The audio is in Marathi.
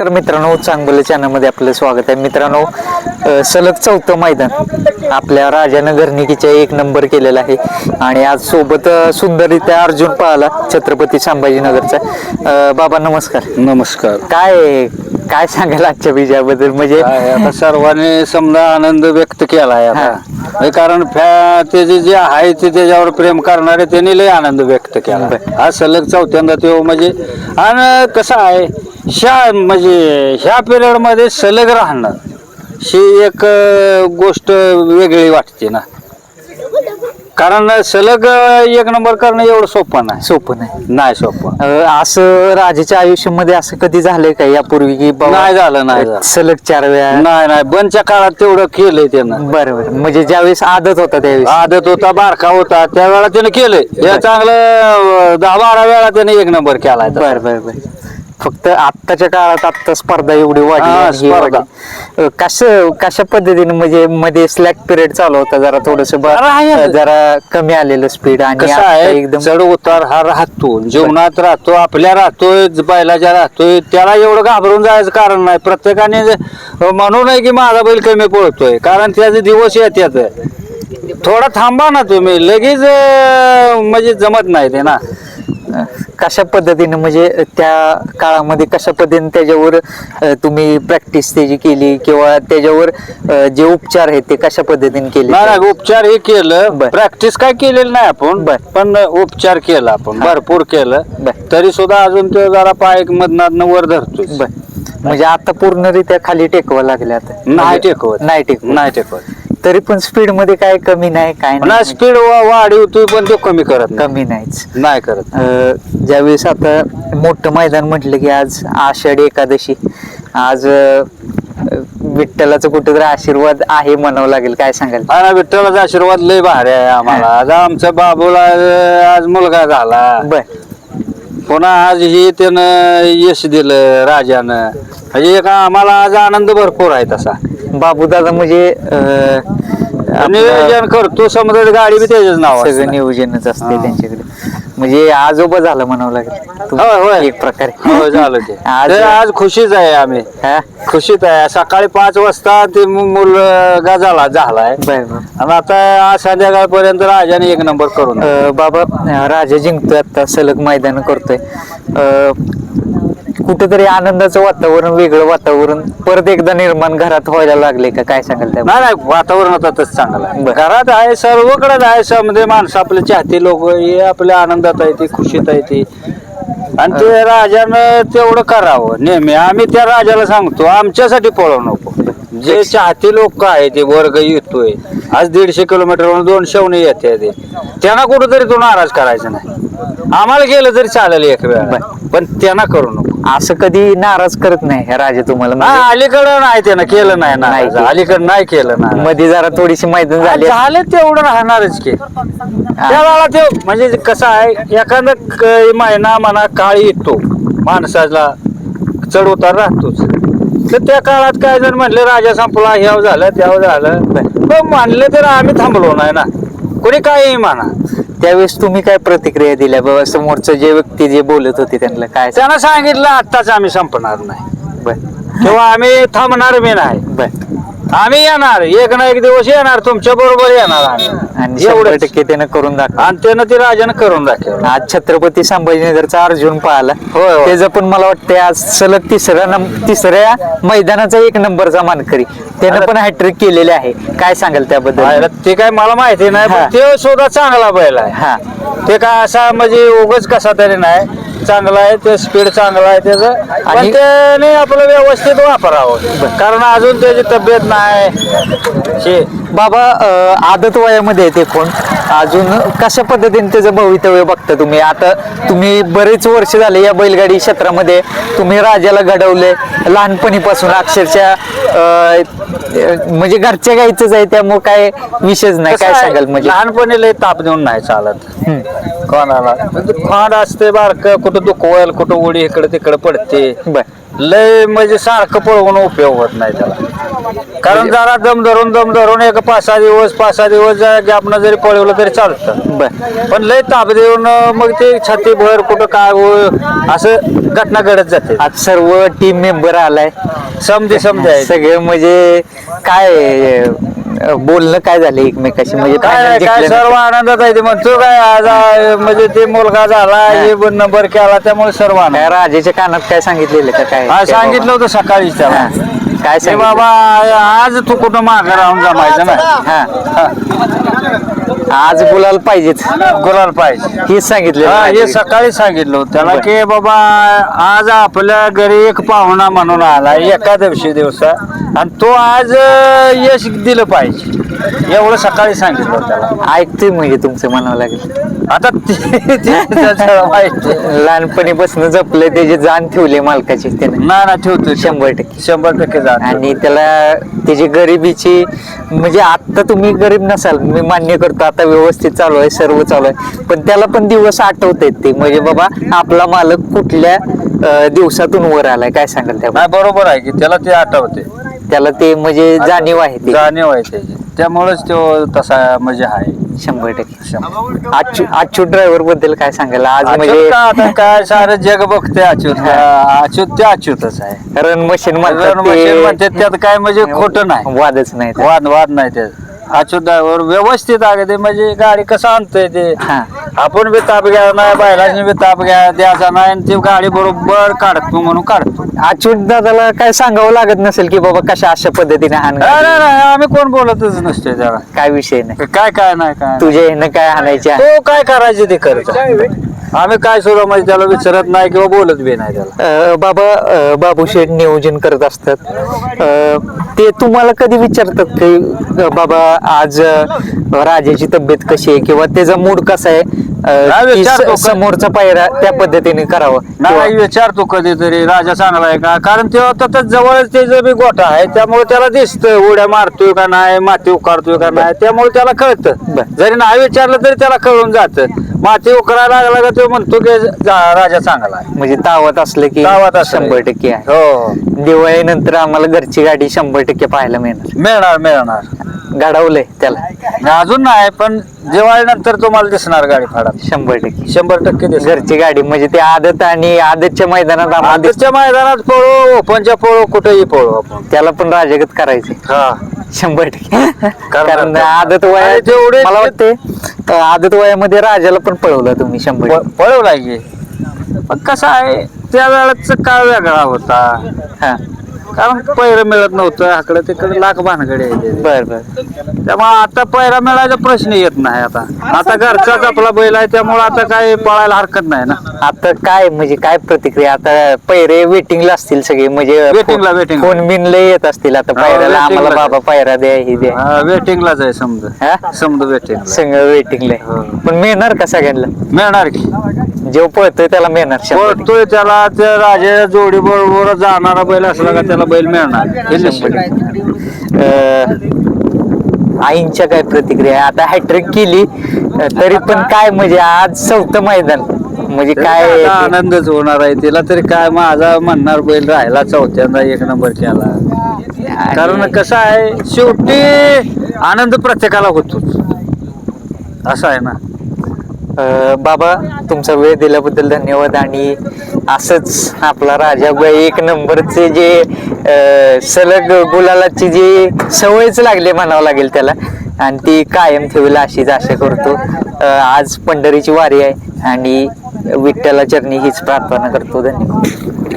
नमस्कार मित्रांनो चांगलं चॅनलमध्ये आपलं स्वागत आहे. मित्रांनो सलग चौथं मैदान आपल्या राजानं घरनिकीच्या एक नंबर केलेला आहे. आणि आज सोबत सुंदररित्या अर्जुन पाहला छत्रपती संभाजीनगरचा. बाबा नमस्कार. नमस्कार. काय काय सांगाल आजच्या विजयाबद्दल? म्हणजे आता सर्वांनी समजा आनंद व्यक्त केला आहे कारण त्याचे जे आहे ते त्याच्यावर प्रेम करणारे त्यांनी लय आनंद व्यक्त केला. हा सलग चौथ्यांदा तो म्हणजे आणि कसं आहे ह्या म्हणजे ह्या पिरियडमध्ये सलग राहणं ही एक गोष्ट वेगळी वाटते ना. कारण सलग एक नंबर करणं एवढं सोपं नाही. सोपं नाही. नाही सोपं. अ, असं राजाच्या आयुष्यामध्ये असं कधी झालंय का यापूर्वी की बाबा नाही झालं नाही झालं. सलग चार वेळा? नाही नाही. बंदच्या काळात तेवढं केलंय त्यानं. बरं बरं. म्हणजे ज्यावेळेस आदत होता त्यावेळेस. आदत होता बारका होता त्यावेळेला त्याने केलंय. या चांगलं अं, दहा बारा वेळा त्याने एक नंबर केलाय बर बर बर. फक्त आत्ताच्या काळात आत्ता स्पर्धा एवढी वाढली हा, स्पर्धा. कशा पद्धतीने म्हणजे मध्ये स्लॅक पिरियड चालू होता? जरा थोडस जरा कमी आलेलं स्पीड आणि कसं आता आहे एकदम चढ उतार हा राहतो. जीवनात राहतो आपल्या राहतोय बैलाच्या राहतोय त्याला एवढं घाबरून जायचं कारण नाही. प्रत्येकाने जे- म्हणू नये की माझा बैल कमी पळतोय कारण त्याचे दिवस येतात थोडा थांबा ना तुम्ही. लगेच अं, म्हणजे जमत नाही ते ना. कशा पद्धतीने म्हणजे त्या काळामध्ये कशा पद्धतीने त्याच्यावर तुम्ही प्रॅक्टिस त्याची केली किंवा त्याच्यावर जे उपचार आहेत ते कशा पद्धतीने केले? नाही उपचार हे केलं. बर. प्रॅक्टिस काय केलेलं नाही आपण बर. पण उपचार केला आपण भरपूर केलं. बर. तरी सुद्धा अजून तो जरा पाय मधनात वर धरतोय. बर. म्हणजे आता पूर्णरित्या खाली टेकवा लागले आता. नाही म्हणजे- टेकवत. नाही टेकवत. नाही टेकवत. तरी पण स्पीडमध्ये काय कमी नाही काय ना नाही स्पीड वाढी होतोय पण तो कमी करत नाही. कमी नाहीच. नाही करत. अं, ज्यावेळेस आता मोठं मैदान म्हटलं की आज आषाढी एकादशी. आज अं, विठ्ठलाचं कुठेतरी आशीर्वाद आहे म्हणावं लागेल काय सांगाल? हा ना विठ्ठलाचा आशीर्वाद लय भारी आहे आम्हाला. आज आमच्या बाबूला अं, आज मुलगा झाला. बर. पुन्हा आज ही त्यानं यश दिलं राजानं. म्हणजे एक आम्हाला आज आनंद भरपूर आहे तसा. बाबू दादा म्हणजे नियोजन करतो समजा गाडी बी त्याच्याच नाव सगळं नियोजनच असते. त्यांच्याकडे. म्हणजे आजोबा झालं म्हणावं लागेल. एक प्रकारे. हो झालं ते. आज आज खुशीच आहे आम्ही. हा? खुशीत आहे. सकाळी पाच वाजता ते मुलगा झाला झालाय. आणि आता आज संध्याकाळपर्यंत राजाने एक नंबर करून बाबा राजा जिंकतोय आता सलग मैदान करतोय. अं, कुठेतरी आनंदाचं वातावरण वेगळं वातावरण परत एकदा निर्माण घरात व्हायला लागले का? काय सांगाल त्या नाही नाही वातावरण आता तसं चांगलं आहे. बरं. घरात आहे सर्वकडे आहे समजे माणसं आपले चाहते लोक हे आपल्या आनंदात आहे ते खुशीत आहे ते. आणि ते राजानं तेवढं करावं. नेहमी आम्ही त्या राजाला सांगतो आमच्यासाठी पळवू नको. जे चाहते लोक आहे ते वर्ग येतोय. आज दीडशे किलोमीटर दोनशे येते ते. त्यांना कुठंतरी तो नाराज करायचा नाही. आम्हाला गेलं तरी चालेल एक वेळ. पण त्यांना करू नको. असं कधी नाराज करत नाही हे राजा तुम्हाला. हा म्हणजे अलीकडं नाही त्यानं केलं नाही नाही ना केलं. अलीकडं नाही केलं ना. मध्ये जरा थोडीशी मैदान झाली. झालं तेवढं राहणारच की. त्यावेळेला ते म्हणजे कसं आहे एखादा क- महिना म्हणा काळ येतो. माणसाला चढ उतार राहतोच. तर त्या काळात काय जर म्हणले राजा संपला ह्याव झालं त्याव झालं. मग मानले तर आम्ही थांबलो नाही ना. कोणी काही म्हणा. त्यावेळेस तुम्ही काय प्रतिक्रिया दिल्या बाबा समोरचं जे व्यक्ती जे बोलत होते त्यांना काय त्यांना सांगितलं आत्ताच आम्ही संपणार नाही. बर. किंवा आम्ही थांबणार बी नाही. बर. आम्ही येणार. एक ना एक दिवस येणार. तुमच्या बरोबर येणार आणि आम्ही शंभर एवढंच. टक्के त्यानं करून दाखव आणि त्यानं ते राजानं करून दाखवलं. आज छत्रपती संभाजीनगरचा अर्जुन पाहिला. होय, होय. त्याचं पण मला वाटतं आज सलग तिसऱ्या नंब- तिसऱ्या मैदानाचा एक नंबरचा मानकरी. त्यानं पण हॅट्रिक केलेले आहे. काय सांगाल त्याबद्दल? पाहिलं, ते काय मला माहिती नाही हा. पण ते सुद्धा चांगला बैल आहे. हा. ते काय असा म्हणजे उगच कसा तरी नाही. चांगला आहे ते स्पीड चांगला आहे त्याचं. आणि- त्याने आपलं व्यवस्थित वापरावं. कारण अजून त्याची तब्येत नाही. शे बाबा अं, आदत वयामध्ये येते कोण? अजून कशा पद्धतीने त्याचं भवितव्य बघता तुम्ही? आता तुम्ही बरेच वर्ष झाले या बैलगाडी क्षेत्रामध्ये तुम्ही राजाला घडवले लहानपणीपासून अक्षरशः अं, म्हणजे घरच्या गाईचंच आहे त्यामुळे काय विषयच नाही. कसं काय आहे, सांगाल म्हणजे? लहानपणी लय ताप देऊन नाही चालत. हम्म. कोणाला? म्हणजे खोंड असते बारक कुठं दुखवायला कुठं उडी इकडे तिकडे पडते. बर. लय म्हणजे सारखं पळवून उपयोग होत नाही त्याला. कारण जरा दम धरून दम धरून एक पाच सहा दिवस पाच सहा दिवस गॅपनं जरी पळवलं तरी चालतं. बर. पण लय ताप देऊन मग ते छाती भर कुठं काय हो असं घटना घडत जाते. आज सर्व टीम मेंबर आलाय. समजे समजे. सगळे म्हणजे काय बोलणं काय झालं एकमेकाशी? म्हणजे काय final नाही, काय जिंकल्यानंतर? सर्व आनंदात आहे ते म्हणतो काय आज आ, म्हणजे ते मुलगा झाला हे. नंबर केला त्यामुळे सर्व आनंद. काय राजाच्या कानात काय सांगितलेलं का काय? हा सांगितलं होतं सकाळीच त्याला. हा. काय सांगितलं? बाबा आज तू कुठं मागं राहून जमायचं ना हा आज बोलायला पाहिजेच गुलाल पाहिजे. हेच सांगितलं. हा हे सकाळी सांगितलं होतं. त्याला की बाबा आज आपल्या घरी एक पाहुणा म्हणून आला एकादशी दिवसा. आणि तो आज अं, यश दिलं पाहिजे. एवढं सकाळी सांगितलं त्याला. ऐकतोय म्हणजे तुमचं म्हणावं लागेल. आता ते- ते त्याला माहिती लहानपणी बसणं जपले त्याची जाण ठेवली मालकाची त्याने. ना ना ठेवतो शंभर टक्के. शंभर टक्के जात आणि त्याला त्याची गरिबीची म्हणजे आता तुम्ही गरीब नसाल मी मान्य करतो आता व्यवस्थित चालू आहे सर्व चालू आहे. पण त्याला पण दिवस आठवत आहेत ते. म्हणजे बाबा आपला मालक कुठल्या अं, दिवसातून वर आलाय? काय सांगाल त्या नाही बरोबर आहे की त्याला ते आठवते त्याला ते म्हणजे जाणीव आहे ते. जाणीव आहे त्याची. त्यामुळेच तो तसा म्हणजे आहे. शंभर टक्के. शंभर. आजू आजू ड्रायव्हरबद्दल काय सांगाल? आज अच्युत म्हणजे का आता काय सारं जग बघते अच्युत अच्युत ते अच्युतच आहे. रन मशीन म्हणतात मशीन ते. म्हणते त्यात काय म्हणजे खोटं नाही. वादच नाही. वाद वाद नाही त्यात. अच्युत ड्रायव्हर व्यवस्थित आहे ते म्हणजे गाडी कसं आणतोय ते. हा. आपण बी ताप घ्या नाही बायलांनी बी ताप घ्या द्यायचा नाही आणि ती गाडी बरोबर काढतो म्हणून काढतो. अच्युत दादाला काय सांगावं लागत नसेल की बाबा कशा अशा पद्धतीने हाण नाही नाही, नाही, आम्ही कोण बोलतच नसतोय त्याला. काय विषय नाही. काय काय नाही काय नाही. ह्यानं काय हाणायचे तो काय करायचे ते करतो आम्ही काय सुद्धा म्हणजे त्याला विचारत नाही किंवा बोलत बी नाही त्याला. अ, बाबा अ, बाबू शेठ नियोजन करत असतात. अ, ते तुम्हाला कधी विचारतात की अ, बाबा आज अ, राजाची तब्येत कशी आहे किंवा त्याचा मूड कसा आहे? अ, की विचारतो. स- समोरचा पायरा त्या पद्धतीने करावा नाही किंवा- विचारतो कधीतरी. राजा चांगला आहे का? कारण तेव्हा तर जवळच त्याचा बी गोठा आहे त्यामुळे त्याला दिसतं उड्या मारतोय का नाही माती उकारतोय का नाही त्यामुळे त्याला कळतं. बर. जरी नाही विचारलं तरी त्याला कळून जातं. माती उकरायला लागला का तो म्हणतो की जा- राजा चांगला आहे. म्हणजे तावत असलं की गावात असलं. शंभर टक्के आहे. हो. दिवाळीनंतर आम्हाला घरची गाडी शंभर टक्के पाहायला मिळणार. मिळणार मिळणार. घडवलंय त्याला. अजून नाही पण दिवाळीनंतर तुम्हाला दिसणार गाडी फाडात. शंभर टक्के. शंभर टक्के दिसणार. घरची गाडी म्हणजे ते आदत आणि आदतच्या मैदानात आम्हाला आधीच्या मैदानात पळू ओपनच्या पळू कुठेही पळू आपण. त्याला पण राजगत करायचे हा. शंभर टक्के. कारण. आदत आणि वयात तेवढे- मला वाटते अं, आदत वयामध्ये राजाला पण पळवलं तुम्ही शंभर प- पळवला की. पण कसं आहे? त्या वेळेचा काळ वेगळा होता. हा. कारण पैर मिळत नव्हतं आकडे तिकडे लाख भानगडे आहे. बर बर. त्यामुळे आता पैरा मिळायचा प्रश्न येत नाही आता. आता घरचाच आपला बैल आहे त्यामुळे आता काय पळायला हरकत नाही ना. आता काय म्हणजे काय प्रतिक्रिया? आता पैरे वेटिंगला असतील सगळे म्हणजे Waitingला, waitingला. फोन बिन लय येत असतील आता हा, पायऱ्याला आम्हाला. बाबा पायरा द्या ही द्या. वेटिंगलाच आहे समजा. हा? समजा वेटिंग सगळं वेटिंगला हो. पण मिळणार का सगळ्यांना? मिळणार की. जेव पळतोय त्याला मिळणार शंभर टक्के. पळतोय त्याला त्या राजा जोडी बरोबर जाणारा बैल असला का त्याला बैल मिळणार हे निश्चित. अं, आईंच्या काय प्रतिक्रिया आहे? आता हॅट्रिक केली अं, तरी पण काय म्हणजे आज चौथं मैदान म्हणजे काय आता आनंदच होणार आहे तिला तरी काय माझा म्हणणार बैल राहिला चौथ्यांदा एक नंबर केला कारण कसं आहे शेवटी आनंद प्रत्येकाला होतोच असं आहे ना बाबा तुमचा वेळ दिल्याबद्दल धन्यवाद. आणि असंच आपला राजा एक नंबरचे जे सलग गुलालाची जी सवयच लागली म्हणावं लागेल त्याला. आणि ती कायम ठेवेल अशीच आशा करतो. आज पंढरीची वारी आहे आणि विठ्ठला चरणी हीच प्रार्थना करतो. धन्यवाद.